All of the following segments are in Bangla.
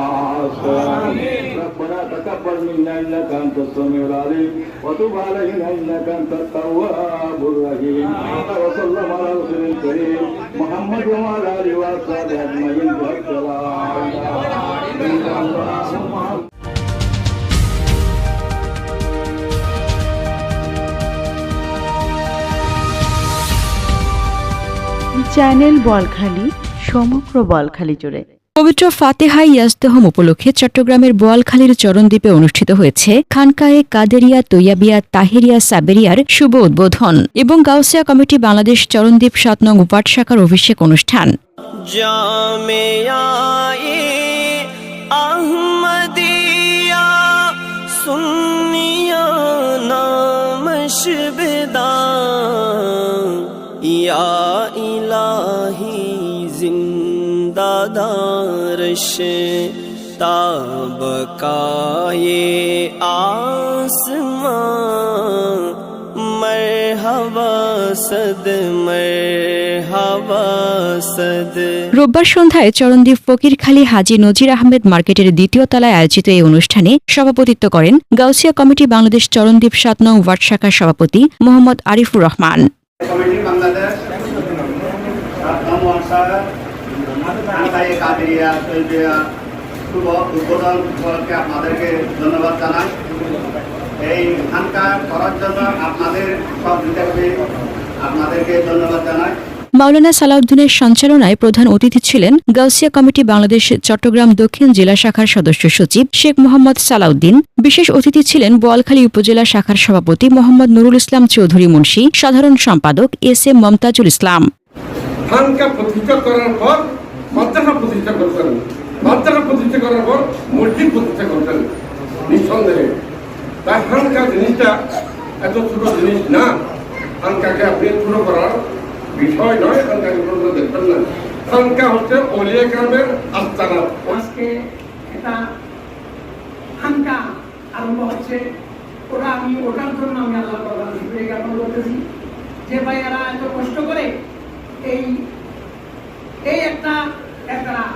الناس ربنا تقبل منا انك انت السميع العليم وتب علينا انك انت التواب الرحيم وصلى الله على رسول الكريم محمد وعلى اله واصحابه اجمعين والسلام اللهم চ্যানেল বলখালি সমগ্র বলখালি জুড়ে পবিত্র ফাতেহাই ইয়াস্তহম উপলক্ষে চট্টগ্রামের বোয়ালখালীর চরণদ্বীপে অনুষ্ঠিত হয়েছে খানকায়ে কাদেরিয়া তৈয়াবিয়া তাহেরিয়া সাবেরিয়ার শুভ উদ্বোধন এবং গাউসিয়া কমিটি বাংলাদেশ চরণদ্বীপ সাত নং উপাট শাখার অভিষেক অনুষ্ঠান। ইয়া ইলাহি জিন্দ नामशबदा या इलाही जिंदादारश ताबकाए आसमां मरहबा सद मरहबा सद রোববার সন্ধ্যায় চরণদ্বীপ ফকিরখালী হাজি নজির আহমেদ মার্কেটের দ্বিতীয় তলায় আয়োজিত এই অনুষ্ঠানে সভাপতিত্ব করেন গাউসিয়া কমিটি বাংলাদেশ চরণদ্বীপ সাত নং ওয়ার্ড শাখার সভাপতি মোহাম্মদ আরিফুর রহমান কাদেরিয়া শুভ উদ্বোধন উপলক্ষে আপনাদেরকে ধন্যবাদ জানাই। এই খানকা করার জন্য আপনাদের আপনাদেরকে ধন্যবাদ জানাই। মাওলানা সালাউদ্দিনের সঞ্চালনায় প্রধান অতিথি ছিলেন গাউসিয়া কমিটি বাংলাদেশ চট্টগ্রাম দক্ষিণ জেলা শাখার সদস্য সচিব শেখ মোহাম্মদ সালাউদ্দিন। বিশেষ অতিথি ছিলেন বোয়ালখালী উপজেলা শাখার সভাপতি মোহাম্মদ নুরুল ইসলাম চৌধুরী মুন্সী। সাধারণ সম্পাদক এস এম মমতাজুল ইসলাম। মাদ্রাসা প্রতিষ্ঠা করতেন মাদ্রাসা প্রতিষ্ঠা করার পর মসজিদ প্রতিষ্ঠা করতেন নিঃসন্দেহে। তাই খানকা জিনিসটা এত ছোট জিনিস না। খানকাকে আপনি ছোট করার বিষয় নয় খানকাকে ছোট দেখবেন না। খানকা হচ্ছে অলিয়া গ্রামের আস্তানা। আজকে এটা খানকা আরম্ভ হচ্ছে। ওরা আমি ওটার জন্য আমি আল্লাহ বাবার শুক্রিয়া জ্ঞাপন করতেছি। যে ভাইয়ারা এত কষ্ট করে এই এই একটা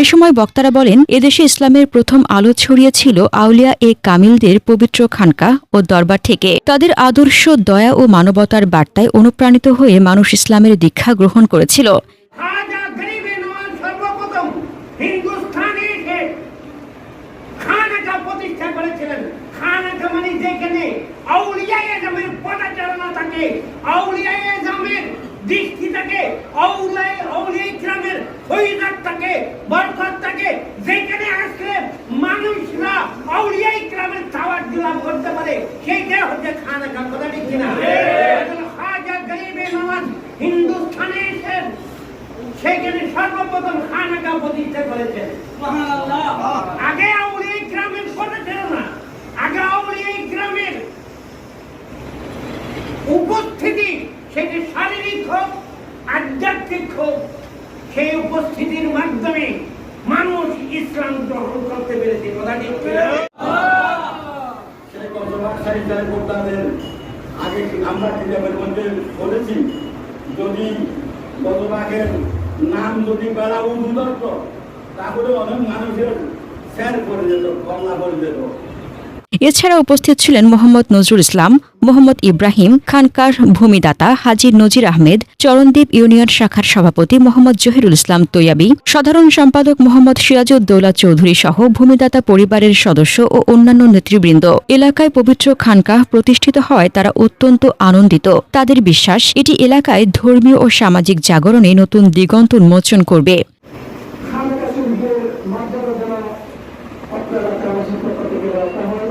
এ সময় বক্তারা বলেন, এদেশে ইসলামের প্রথম আলো ছড়িয়েছিল আউলিয়া এ কামিলদের পবিত্র খানকা ও দরবার থেকে। তাদের আদর্শ, দয়া ও মানবতার বার্তায় অনুপ্রাণিত হয়ে মানুষ ইসলামের দীক্ষা গ্রহণ করেছিল খাজা গরিবে নওয়াজ সর্বপ্রথম হিন্দুস্তানে এসে খানাকা প্রতিষ্ঠা করেছিলেন খানাকা মানে যেখানে আউলিয়ায় আজমের পদাচারণা থাকে আউলিয়ায় আজমের দৃষ্টি থাকে আউলিয়ায় আউলিয়ায় গ্রামের ফৈরাত থাকে বরকত থাকে যেখানে আসলে মানুষরা আউলিয়ায় গ্রামের খাবার লাভ করতে সেইটা হচ্ছে খানাকা কথা ঠিক কিনা? খাজা গরিবে নওয়াজ হিন্দুস্তানে এসে সেখানে সর্বপ্রথম খানাকা প্রতিষ্ঠা করেছেন। আগে আউলিয়া গ্রামের কথা ছিল না। আগে আউলিয়া গ্রামের উপস্থিতি সেটি শারীরিক হোক আধ্যাত্মিক হোক সেই উপস্থিতির মাধ্যমে মানুষ ইসলাম গ্রহণ করতে পেরেছে। কথা ঠিক কতবার সাহিত্যায় করতাদের আগে আমরা কিতাবের মধ্যে বলেছি যদি গতবাগের নাম যদি বেড়া উঁচু ধরত তাহলে অনেক মানুষের স্যার করে যেত কল্লা করে যেত। এছাড়া উপস্থিত ছিলেন মোহাম্মদ নজরুল ইসলাম, মোহাম্মদ ইব্রাহিম, খানকার ভূমিদাতা হাজি নজির আহমেদ চরণদ্বীপ ইউনিয়ন শাখার সভাপতি মোহাম্মদ জহিরুল ইসলাম তৈয়াবি, সাধারণ সম্পাদক মোহাম্মদ সিরাজউদ্দৌলা চৌধুরী সহ ভূমিদাতা পরিবারের সদস্য ও অন্যান্য নেতৃবৃন্দ। এলাকায় পবিত্র খানকাহ প্রতিষ্ঠিত হওয়ায় তারা অত্যন্ত আনন্দিত। তাদের বিশ্বাস, এটি এলাকায় ধর্মীয় ও সামাজিক জাগরণে নতুন দিগন্ত উন্মোচন করবে খানকা শরীফের মর্যাদা যেন অত্র এলাকাবাসীর পক্ষ থেকে রাখা হয়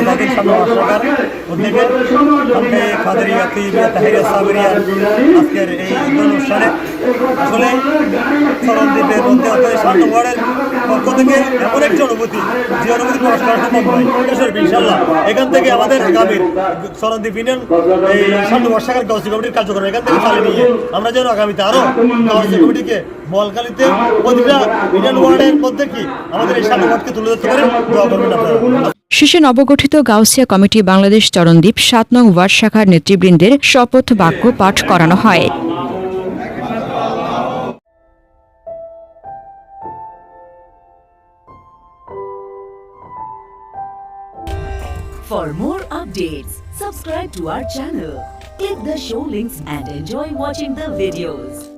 বাংলাদেশ সামনে সরকার উদ্যোগে সাবরিয়া আজকের এই অনুষ্ঠানে আসলে পক্ষ থেকে এমন একটি অনুভূতি, যে অনুভূতি প্রকাশ সম্ভব ইনশাল্লাহ এখান থেকে আমাদের আগামীর চরণদ্বীপ ইউনিয়ন এই শান্ত বর্ষাকার গাউসি কমিটির কার্যক্রম এখান থেকে চালিয়ে নিয়ে আমরা যেন আগামীতে আরও গাউসি কমিটিকে প্রতিটা ইউনিয়ন ওয়ার্ডের মধ্যে কি আমাদের এই শান্ত ওয়ার্ডকে তুলে ধরতে পারে? দোয়া করবেন আপনারা। শেষে নবগঠিত গাউসিয়া কমিটি বাংলাদেশ চরণদ্বীপ সাত নং ওয়ার্ড শাখার নেতৃবৃন্দের শপথ বাক্য পাঠ করানো হয়। For more updates, subscribe to our channel, click the show links and enjoy watching the videos.